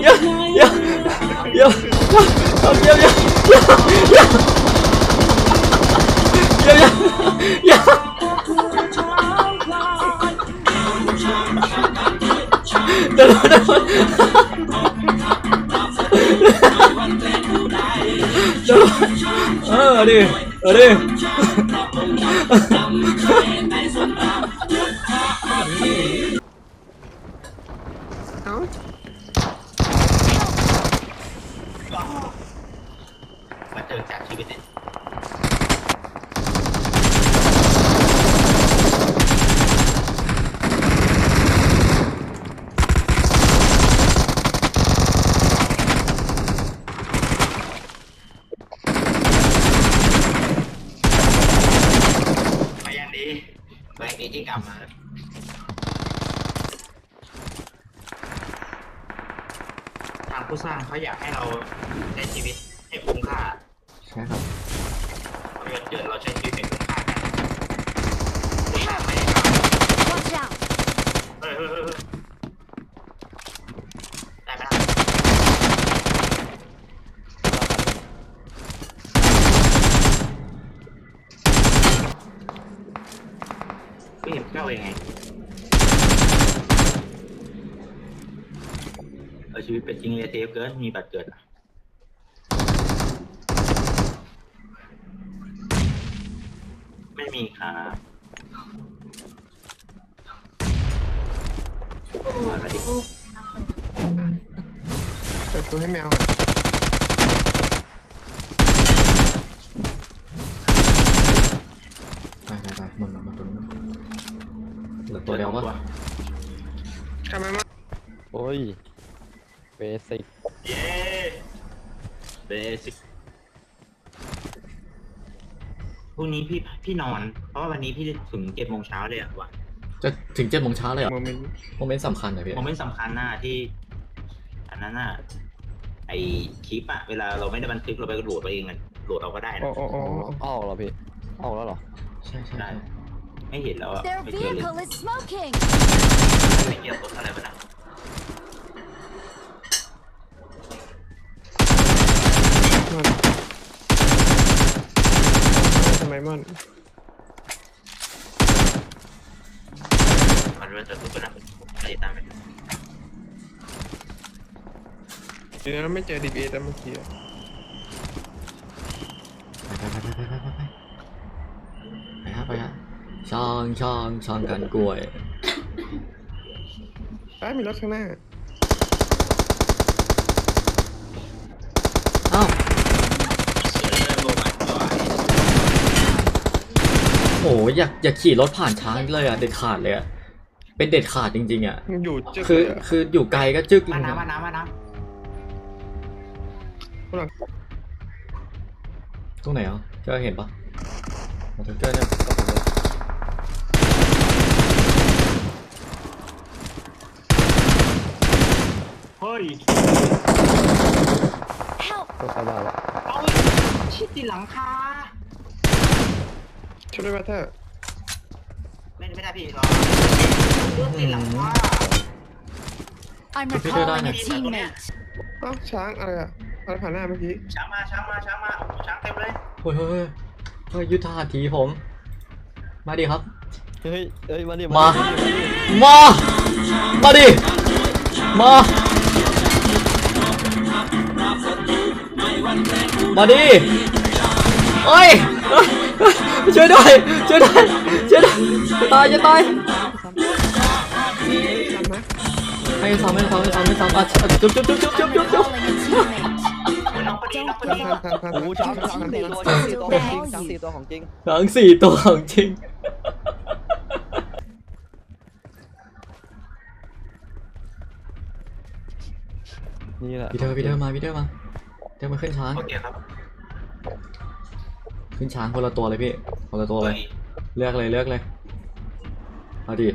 เดี๋ยวเดี๋ยวเดี๋ยวเดี๋ยวเดี๋ยวเดี๋ยวเดี๋ยวเดี๋ยวเยวเดี๋ยวเดี๋ยวเดี๋ยวเดี๋ยวเออดิเออดิ เอ้า มาเจอจากชีวิตเนี่ย มาอย่างดีมาอย่างดีที่กลับมา ทาง ผู้สร้างเขาอยากให้เราใช้ชีวิตให้คุ้มค่าใช่ครับเพราะเกิดเราใช้ชีวิตให้คุ้มค่ากันคุ้มค่าไม่ได้ครับ Watch out! เฮ้ยเฮ้ยเฮ้ยเฮ้ยได้ไหมล่ะไม่เห็นเข้ายังไงเอา ชีวิตเป็นจริงเลยเทปเกินมีบัตรเกิดอะไม่มีครับมาแล้วดิเปิดตัวให้แมวก่อนไปไปไปมันมันมันตัวนี้เหลือตัวเดียวปะทำไมมาโอ้ย เบสิกเย้เบสิกพรุ่งนี้พี่พี่นอน เพราะว่าวันนี้พี่ถึงเจ็ดโมงเช้าเลยอะว่ะจะถึงเจ็ดโมงเช้าเลยเหรอโมเมนต์โมเมนต์สำคัญเหรอพี่โมเมนต์สำคัญหน้าที่ อันนั้นน่ะไอคลิปอะเวลาเราไม่ได้บันทึกเราไปโหลดไปเองอะโหลดเอาก็ได้โอ้นะโอ้โอ้ออกเหรอพี่ออกแล้วเหรอใช่ใช่ได้ใช่ไม่เห็นแล้วอะ Their ไม่เจอเลย vehicle is smoking! ไม่เกี่ยวกับอะไรมันอะ มันทำไมมันมันเริ่มจะรู้กันแล้วไปตามไปเดี๋ยวเราไม่เจอดีบีแต่เมื่อกี้อะไปไปไปไปไปไปไปไปฮะไปฮะช่างช่างช่างกันกล้วยอ้าวมีรถข้างหน้า อ้าว เริ่มลงมาก่อน โหอยากอยากขี่รถผ่านช้างเลยอะเด็ดขาดเลยอะเป็นเด็ดขาดจริง ๆอะมันอยู่จึ๊กคือเลยอะคืออยู่ไกลก็จึ๊กมาเลยน้ำมาอะน้ำมาน้พวกเราตรงไหนอะเจอเห็นปะมาถึงเจอเนี่ยำเฮ้ย Help! ก็เข้าบ้านแล้วเอาชิดติดหลังคา ช่วยด้วยวัตเตอร์ไม่ไม่ได้พี่รอเรื่องติดหลังคา I'm Computer recalling a dynamics. teammate. เอ้าช้างอะไรอะอะไรผ่านหน้าเมื่อกี้ช้างมาช้างมาช้างมาช้างเต็มเลยเฮ้ยเฮ้ยเฮ้ยเฮ้ยยุทธาถีผม มาดิครับ เฮ้ยเฮ้ย มาดิมาดิมา มาดิ มา มาดิเอ้ยเอ้ย ช่วยด้วยช่วยด้วยช่วยด้วยจะตายจะตายไมให้ซ้ำให้ซ้ำให้ซ้ำให้ซ้ำอะจุ๊บจุ๊บจุ๊บจุ๊บจุ๊บจุ๊บจุ๊บโอ้โหช้างช้างสี่ตัวช้างสี่ตัวของจริงช้างสี่ตัวของจริงทั้งสี่ตัวของจริงนี่แหละพี่เธอพี่เธอมาพี่เธอมาเธอมาขึ้นช้างโอเคครับ ขึ้นช้างคนละตัวเลยพี่คนละตัวเลยเลือกเลยเลือกเลยเอาดิ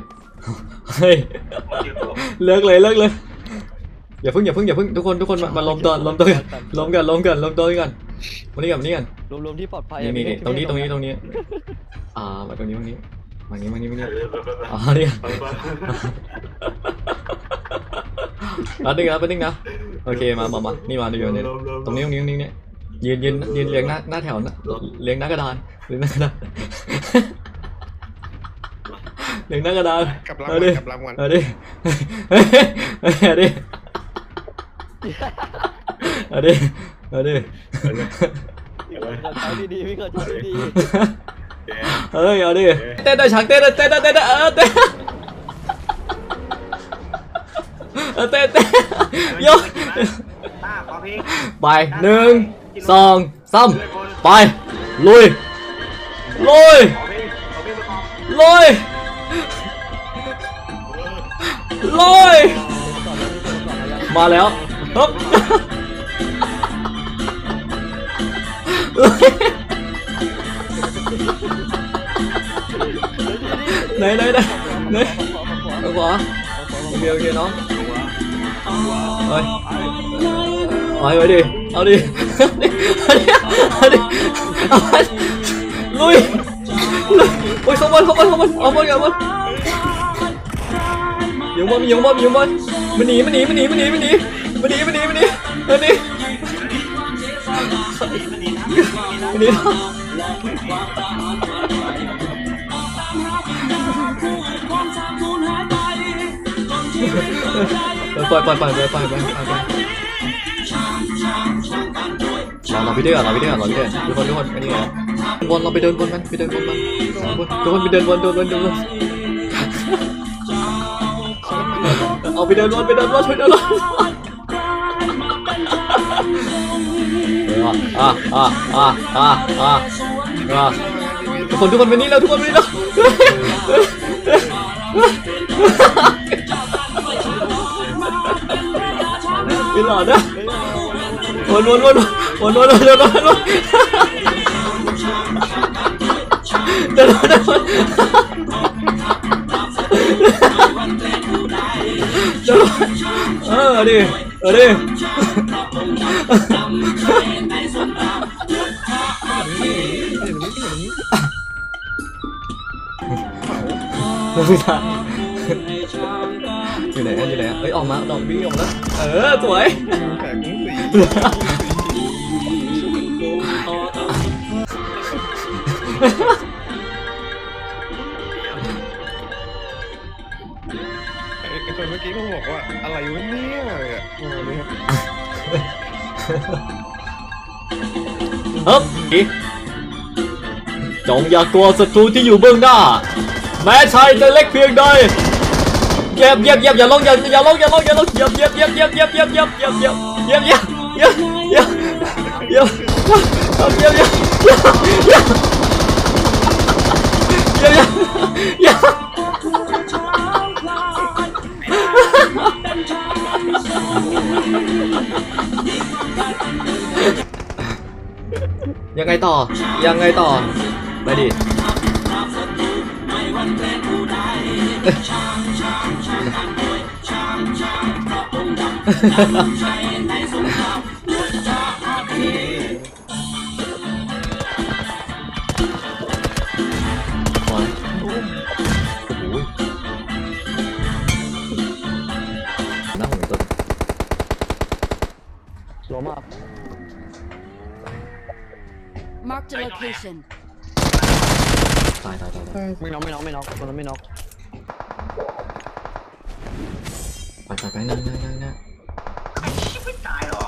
เฮ้ยเลือกเลยเลือกเลยอย่าพึ่งอย่าพึ่งอย่าพึ่งทุกคนทุกคนมาล้มตัวล้มตัวกันล้มกันล้มกันล้มตัวกันมานี่กันนี่กันรวมๆที่ปลอดภัยนี่ตรงนี้ตรงนี้ตรงนี้ อ่ามาตรงนี้ตรงนี้มานี้มานี้มานี้อ๋อนี่รับดึงนะปับดึงนะโอเคมามามานี่มาดูอยู่นี่ตรงนี้ตรงนี้ตรงนี้เนี่ย ยืนยืนยืนเลี้ยงหน้าหน้าแถวน้เลี้ยงหน้ากระดานเลี้ยงหน้ากระดานเลี้ยงหน้ากระดานกับรางวัลกับรางวัลเอาดิเอาดิเอาดิเอาดิเฮ้ยเอาดิเต้นได้ฉากเต้นด้เต้นด้เต้นได้เออเต้นเต้นเต้นยกไปหนึ่ง สองสามไป ลุย ลุย ลุย ลุย มาแล้วฮึบไหนไหนไหนไหนขวาโอเคโอเคน้องเฮ้ย เอาไปดิ เอาดิ เอาดิ เอาดิลุยลุยโอ้ยเข้าบอลเข้าบอลเข้าบอลเอาบอลเอาบอลยิงบอลยิงบอลยิงบอลมันหนีมันหนีมันหนีมันหนีมันหนีมันหนีมันหนีมันหนีมันหนีมันหนีปล่อปไปไปไปไป เราไปเดินเราไปเดินเราไปเดินทุกคนทุกคนอันนี้นะวนเราไปเดินวนมันไปเดินวนมันทุกคนไปเดินวนเดินวนเดินวนเอาไปเดินวนไปเดินวนไปเดินวนอะอะอะอะอะอะทุกคนทุกคนไปนี่แล้วทุกคนไปนี่แล้วไม่หลอดนะ วนวนวนวนวนวนวนวนเดินเดินเออดิเออดิเราไม่ได้อยู่ไหนอยู่ไหนเอ้ยออกมาดอกบี้ออกแล้วเออสวย ไอ้คนเมื่อกี้ก็บอกว่าอะไรวะเนี่ยอะไรเนี่ยฮึบจงอย่ากลัวศัตรูที่อยู่เบื้องหน้า แม้ชายจะเล็กเพียงใดเย็บเย็บเย็บอย่าลงอย่าอย่าลงอย่าลงอย่าลงเย็บเย็บเย็บเย็บเย็บเย็บเย็บเย็บเย็บเย็บเย็บ เยอะเยอะเยอะเยอะเยอะเยอะเยอะเยอะเยอะยังไงต่อ ยังไงต่อ ไปดิฮ่าฮ่าฮ่า ลมาก Marked a location. ตายตายตายตายไม่น็อกไม่น็อกไม่น็อกคนนั้นไม่น็อกไปไปไปนั่งนั่งนั่งนั่งไอ้ชิบไม่ตายหรอ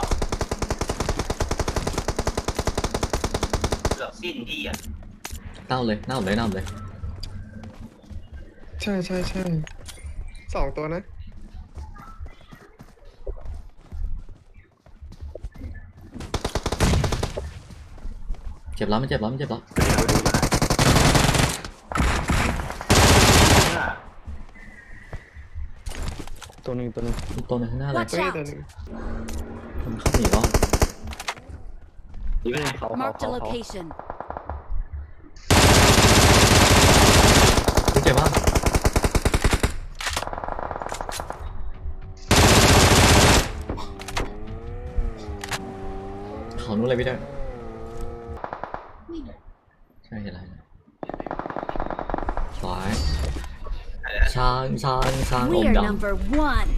เกือบสิ้นดีอะเน่าเลยเน่าเลยเน่าเลย ใช่ใช่ใช่สองตัวนะ เจ็บแล้วมันเจ็บแล้วมันเจ็บแล้วตัวหนึ่งตัวหนึ่งมีตัวหนึงข้างหน้าเลย Watch ตัวนี้ out ตัวหนึงมันเข้าหนีแล้วดีไหมเขาเขา Marked a เขาเขา location. เจ็บมากเขานู้นเลยพี่เด้อใช่เห็นอะไรนะสวย ช้างช้างช้างอม We're ดำ number one.